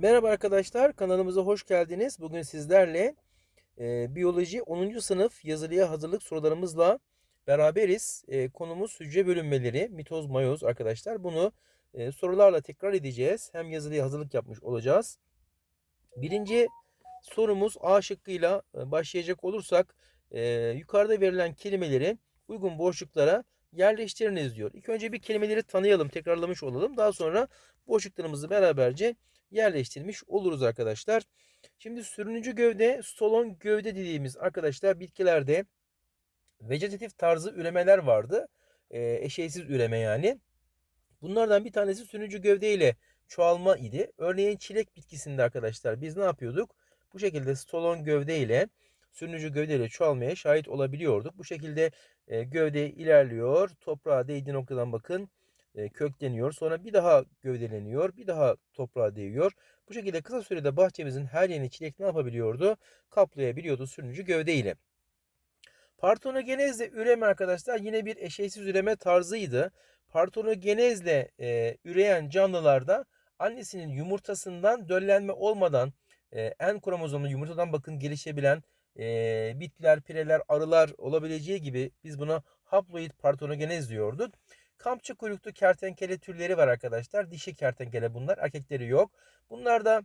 Merhaba arkadaşlar, kanalımıza hoş geldiniz. Bugün sizlerle e, biyoloji 10. sınıf yazılıya hazırlık sorularımızla beraberiz. E, konumuz hücre bölünmeleri, mitoz, mayoz arkadaşlar. Bunu e, sorularla tekrar edeceğiz. Hem yazılıya hazırlık yapmış olacağız. Birinci sorumuz A şıkkıyla e, başlayacak olursak e, yukarıda verilen kelimeleri uygun boşluklara yerleştiriniz diyor. İlk önce bir kelimeleri tanıyalım, tekrarlamış olalım. Daha sonra boşluklarımızı beraberce yerleştirmiş oluruz arkadaşlar. Şimdi sürünücü gövde, stolon gövde dediğimiz arkadaşlar bitkilerde vegetatif tarzı üremeler vardı. E, eşeysiz üreme yani. Bunlardan bir tanesi sürünücü gövde ile çoğalma idi. Örneğin çilek bitkisinde arkadaşlar biz ne yapıyorduk? Bu şekilde stolon gövde ile sürünücü gövde ile çoğalmaya şahit olabiliyorduk. Bu şekilde e, gövde ilerliyor. Toprağa değdiği noktadan bakın kökleniyor. Sonra bir daha gövdeleniyor. Bir daha toprağa değiyor. Bu şekilde kısa sürede bahçemizin her yerini çilek ne yapabiliyordu? Kaplayabiliyordu sürünücü gövde ile. Partonogenezle üreme arkadaşlar yine bir eşeysiz üreme tarzıydı. Partonogenezle e, üreyen canlılarda annesinin yumurtasından döllenme olmadan e, en kromozomlu yumurtadan bakın gelişebilen e, bitkiler, pireler, arılar olabileceği gibi biz buna haploid partonogenez diyorduk. Kampçı kuyruklu kertenkele türleri var arkadaşlar. Dişi kertenkele bunlar. Erkekleri yok. Bunlarda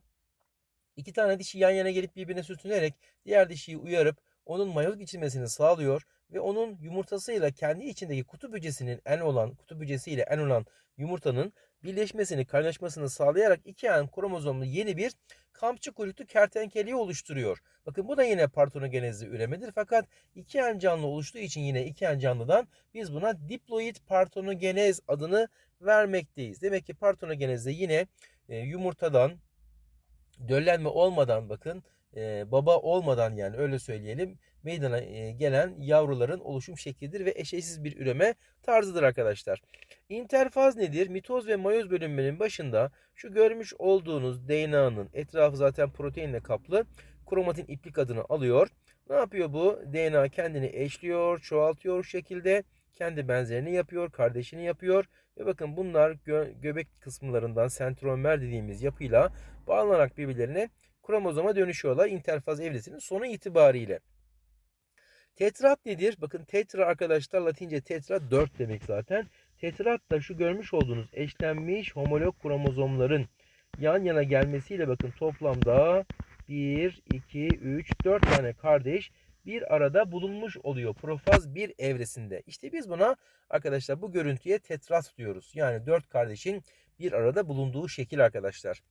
iki tane dişi yan yana gelip birbirine sürtünerek diğer dişiyi uyarıp onun mayoz geçirmesini sağlıyor ve onun yumurtasıyla kendi içindeki kutup hücresinin en olan kutup hücresiyle en olan yumurtanın birleşmesini, kaynaşmasını sağlayarak iki en kromozomlu yeni bir kampçı kuyruklu kertenkeleyi oluşturuyor. Bakın bu da yine partonogenezli üremedir. Fakat iki en canlı oluştuğu için yine iki en canlıdan biz buna diploid partonogenez adını vermekteyiz. Demek ki partonogenezde yine e, yumurtadan döllenme olmadan bakın e, baba olmadan yani öyle söyleyelim meydana e, gelen yavruların oluşum şeklidir ve eşeysiz bir üreme tarzıdır arkadaşlar. İnterfaz nedir? Mitoz ve mayoz bölünmenin başında şu görmüş olduğunuz DNA'nın etrafı zaten proteinle kaplı kromatin iplik adını alıyor. Ne yapıyor bu? DNA kendini eşliyor, çoğaltıyor şekilde. Kendi benzerini yapıyor, kardeşini yapıyor. Ve bakın bunlar gö göbek kısımlarından sentromer dediğimiz yapıyla bağlanarak birbirlerine kromozoma dönüşüyorlar interfaz evresinin sonu itibariyle. Tetrat nedir? Bakın tetra arkadaşlar latince tetra 4 demek zaten. Tetrat da şu görmüş olduğunuz eşlenmiş homolog kromozomların yan yana gelmesiyle bakın toplamda 1, 2, 3, 4 tane kardeş bir arada bulunmuş oluyor profaz bir evresinde. İşte biz buna arkadaşlar bu görüntüye tetrat diyoruz. Yani 4 kardeşin bir arada bulunduğu şekil arkadaşlar.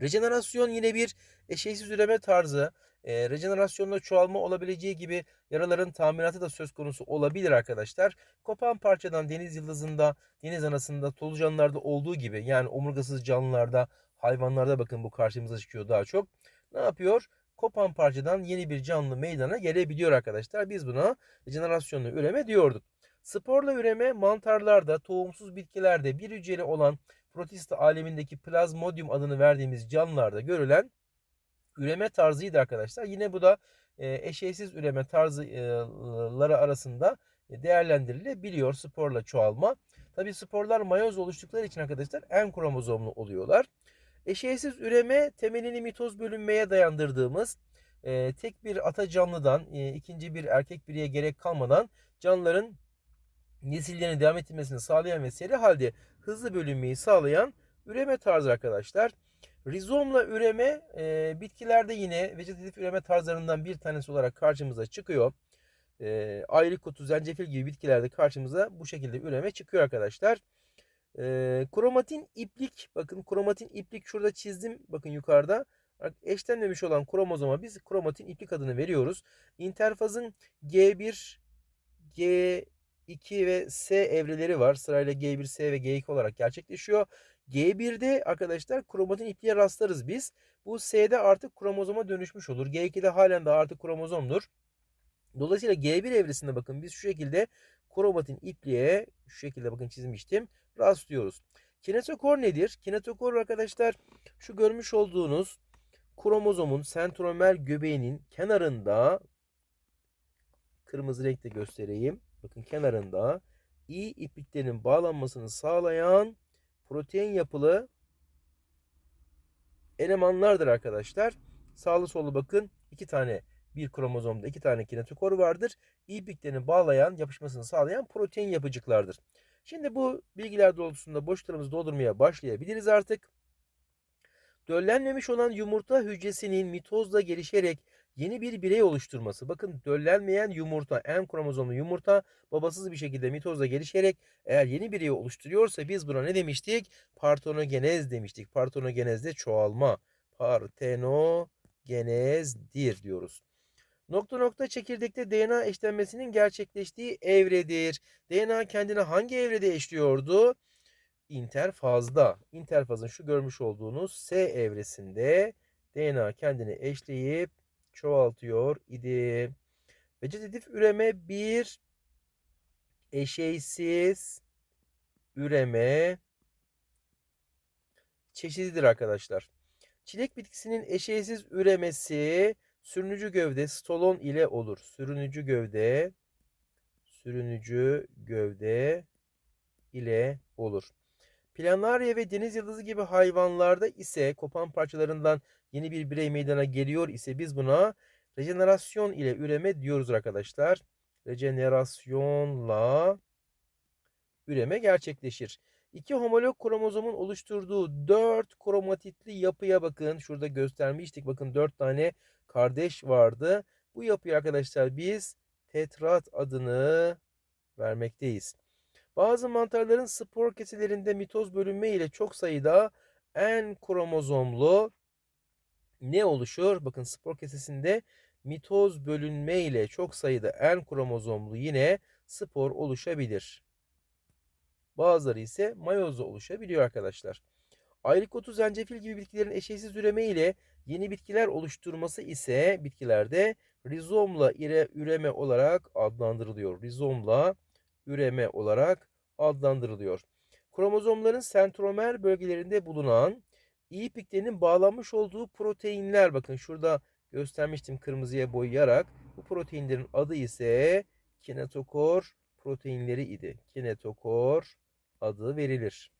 Rejenerasyon yine bir eşeysiz üreme tarzı. E, rejenerasyonla çoğalma olabileceği gibi yaraların tamiratı da söz konusu olabilir arkadaşlar. Kopan parçadan deniz yıldızında, deniz anasında, solucanlarda olduğu gibi yani omurgasız canlılarda, hayvanlarda bakın bu karşımıza çıkıyor daha çok. Ne yapıyor? Kopan parçadan yeni bir canlı meydana gelebiliyor arkadaşlar. Biz buna rejenerasyonlu üreme diyorduk. Sporla üreme mantarlarda, tohumsuz bitkilerde bir hücreli olan protista alemindeki plazmodium adını verdiğimiz canlılarda görülen üreme tarzıydı arkadaşlar. Yine bu da e, eşeysiz üreme tarzları arasında değerlendirilebiliyor sporla çoğalma. Tabi sporlar mayoz oluştukları için arkadaşlar en kromozomlu oluyorlar. Eşeysiz üreme temelini mitoz bölünmeye dayandırdığımız e, tek bir ata canlıdan e, ikinci bir erkek bireye gerek kalmadan canlıların nesillerini devam ettirmesini sağlayan ve seri halde hızlı bölünmeyi sağlayan üreme tarzı arkadaşlar. Rizomla üreme e, bitkilerde yine vegetatif üreme tarzlarından bir tanesi olarak karşımıza çıkıyor. E, ayrık otu, zencefil gibi bitkilerde karşımıza bu şekilde üreme çıkıyor arkadaşlar. E, kromatin iplik bakın kromatin iplik şurada çizdim bakın yukarıda. Eşlenmemiş olan kromozoma biz kromatin iplik adını veriyoruz. İnterfazın G1, G 2 ve S evreleri var. Sırayla G1, S ve G2 olarak gerçekleşiyor. G1'de arkadaşlar kromatin ipliğe rastlarız biz. Bu S'de artık kromozoma dönüşmüş olur. G2'de halen daha artık kromozomdur. Dolayısıyla G1 evresinde bakın biz şu şekilde kromatin ipliğe şu şekilde bakın çizmiştim rastlıyoruz. Kinetokor nedir? Kinetokor arkadaşlar şu görmüş olduğunuz kromozomun sentromer göbeğinin kenarında kırmızı renkte göstereyim. Bakın kenarında i ipliklerin bağlanmasını sağlayan protein yapılı elemanlardır arkadaşlar. Sağlı sollu bakın iki tane bir kromozomda iki tane kinetokor vardır. İpliklerini bağlayan, yapışmasını sağlayan protein yapıcıklardır. Şimdi bu bilgiler doğrultusunda boşluklarımızı doldurmaya başlayabiliriz artık. Döllenmemiş olan yumurta hücresinin mitozla gelişerek yeni bir birey oluşturması. Bakın döllenmeyen yumurta, M kromozomlu yumurta babasız bir şekilde mitozla gelişerek eğer yeni bireyi oluşturuyorsa biz buna ne demiştik? Partenogenez demiştik. Partenogenezde çoğalma. Partenogenezdir diyoruz. Nokta nokta çekirdekte DNA eşlenmesinin gerçekleştiği evredir. DNA kendini hangi evrede eşliyordu? interfazda. İnterfazın şu görmüş olduğunuz S evresinde DNA kendini eşleyip çoğaltıyor idi. Vegetatif üreme bir eşeysiz üreme çeşididir arkadaşlar. Çilek bitkisinin eşeysiz üremesi sürünücü gövde stolon ile olur. Sürünücü gövde sürünücü gövde ile olur. Planarya ve deniz yıldızı gibi hayvanlarda ise kopan parçalarından yeni bir birey meydana geliyor ise biz buna rejenerasyon ile üreme diyoruz arkadaşlar. Rejenerasyonla üreme gerçekleşir. İki homolog kromozomun oluşturduğu dört kromatitli yapıya bakın. Şurada göstermiştik. Bakın dört tane kardeş vardı. Bu yapıya arkadaşlar biz tetrat adını vermekteyiz. Bazı mantarların spor keselerinde mitoz bölünme ile çok sayıda N kromozomlu ne oluşur? Bakın spor kesesinde mitoz bölünme ile çok sayıda N kromozomlu yine spor oluşabilir. Bazıları ise mayozla oluşabiliyor arkadaşlar. Aylık otu, zencefil gibi bitkilerin eşeğsiz üreme ile yeni bitkiler oluşturması ise bitkilerde rizomla üreme olarak adlandırılıyor. Rizomla üreme olarak adlandırılıyor. Kromozomların sentromer bölgelerinde bulunan iyi ipliklerinin bağlanmış olduğu proteinler bakın şurada göstermiştim kırmızıya boyayarak. Bu proteinlerin adı ise kinetokor proteinleri idi. Kinetokor adı verilir.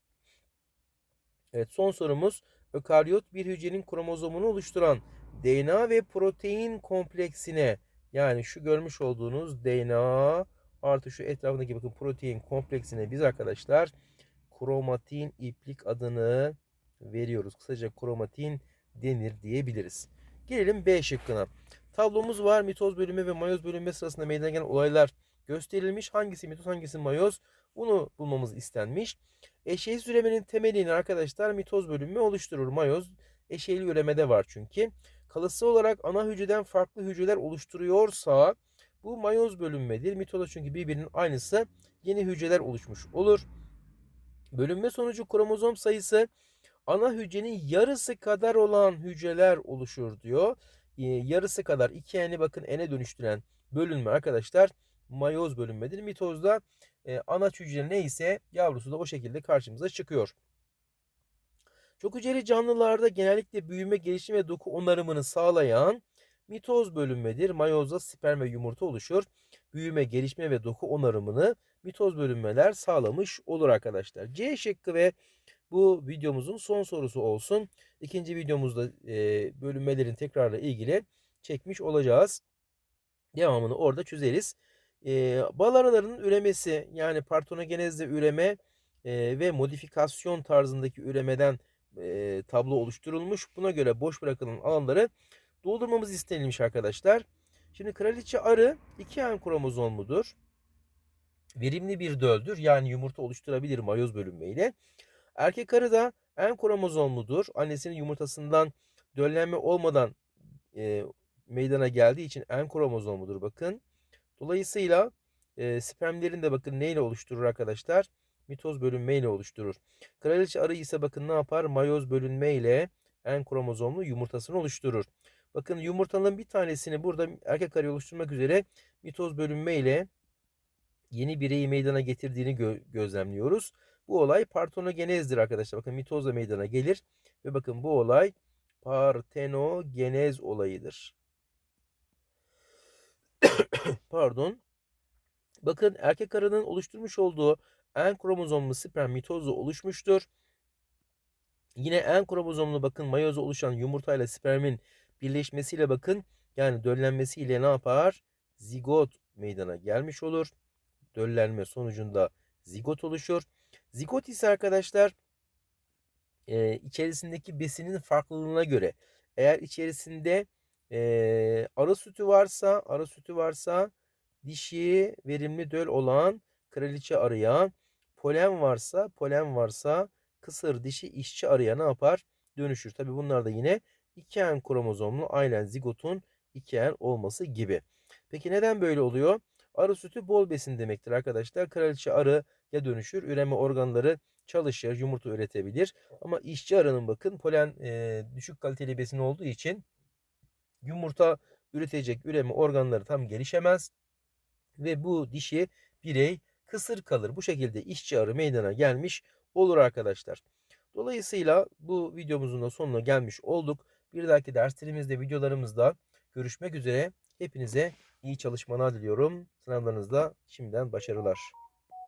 Evet son sorumuz ökaryot bir hücrenin kromozomunu oluşturan DNA ve protein kompleksine yani şu görmüş olduğunuz DNA artı şu etrafındaki bakın protein kompleksine biz arkadaşlar kromatin iplik adını veriyoruz. Kısaca kromatin denir diyebiliriz. Gelelim B şıkkına. Tablomuz var. Mitoz bölümü ve mayoz bölünme sırasında meydana gelen olaylar gösterilmiş. Hangisi mitoz hangisi mayoz? Bunu bulmamız istenmiş. Eşeğsiz üremenin temelini arkadaşlar mitoz bölünme oluşturur. Mayoz eşeğli üremede var çünkü. Kalıtsal olarak ana hücreden farklı hücreler oluşturuyorsa bu mayoz bölünmedir. Mitoz çünkü birbirinin aynısı yeni hücreler oluşmuş olur. Bölünme sonucu kromozom sayısı ana hücrenin yarısı kadar olan hücreler oluşur diyor. Ee, yarısı kadar 2n'li bakın n'e dönüştüren bölünme arkadaşlar mayoz bölünmedir. Mitozda e, anaç hücre neyse yavrusu da o şekilde karşımıza çıkıyor. Çok hücreli canlılarda genellikle büyüme, gelişim ve doku onarımını sağlayan mitoz bölünmedir. Mayozda sperm ve yumurta oluşur. Büyüme, gelişme ve doku onarımını mitoz bölünmeler sağlamış olur arkadaşlar. C şıkkı ve bu videomuzun son sorusu olsun. İkinci videomuzda e, bölünmelerin tekrarla ilgili çekmiş olacağız. Devamını orada çözeriz. E, bal arılarının üremesi yani partonogenezde üreme e, ve modifikasyon tarzındaki üremeden e, tablo oluşturulmuş. Buna göre boş bırakılan alanları doldurmamız istenilmiş arkadaşlar. Şimdi kraliçe arı 2 en kromozomludur. Verimli bir döldür. Yani yumurta oluşturabilir mayoz bölünmeyle. Erkek arı da en kromozomludur. Annesinin yumurtasından döllenme olmadan e, meydana geldiği için en kromozomludur bakın. Dolayısıyla e, spermlerin de bakın neyle oluşturur arkadaşlar? Mitoz bölünmeyle oluşturur. Kraliçe arı ise bakın ne yapar? Mayoz bölünmeyle en kromozomlu yumurtasını oluşturur. Bakın yumurtanın bir tanesini burada erkek arı oluşturmak üzere mitoz bölünme ile yeni bireyi meydana getirdiğini gö gözlemliyoruz. Bu olay partenogenezdir arkadaşlar. Bakın mitozla meydana gelir ve bakın bu olay partenogenez olayıdır. Pardon. Bakın erkek arının oluşturmuş olduğu en kromozomlu sperm mitozla oluşmuştur. Yine en kromozomlu bakın mayoza oluşan yumurtayla spermin birleşmesiyle bakın yani döllenmesiyle ne yapar? Zigot meydana gelmiş olur. Döllenme sonucunda zigot oluşur. Zigot ise arkadaşlar e, içerisindeki besinin farklılığına göre eğer içerisinde e, arı sütü varsa arı sütü varsa dişi verimli döl olan kraliçe arıya polen varsa polen varsa kısır dişi işçi arıya ne yapar? Dönüşür. Tabi bunlar da yine 2N kromozomlu aynen zigotun 2N olması gibi. Peki neden böyle oluyor? Arı sütü bol besin demektir arkadaşlar. Kraliçe arıya dönüşür. Üreme organları çalışır, yumurta üretebilir. Ama işçi arının bakın polen e, düşük kaliteli besin olduğu için yumurta üretecek üreme organları tam gelişemez. Ve bu dişi birey kısır kalır. Bu şekilde işçi arı meydana gelmiş olur arkadaşlar. Dolayısıyla bu videomuzun da sonuna gelmiş olduk. Bir dahaki derslerimizde videolarımızda görüşmek üzere. Hepinize iyi çalışmalar diliyorum. Sınavlarınızda şimdiden başarılar.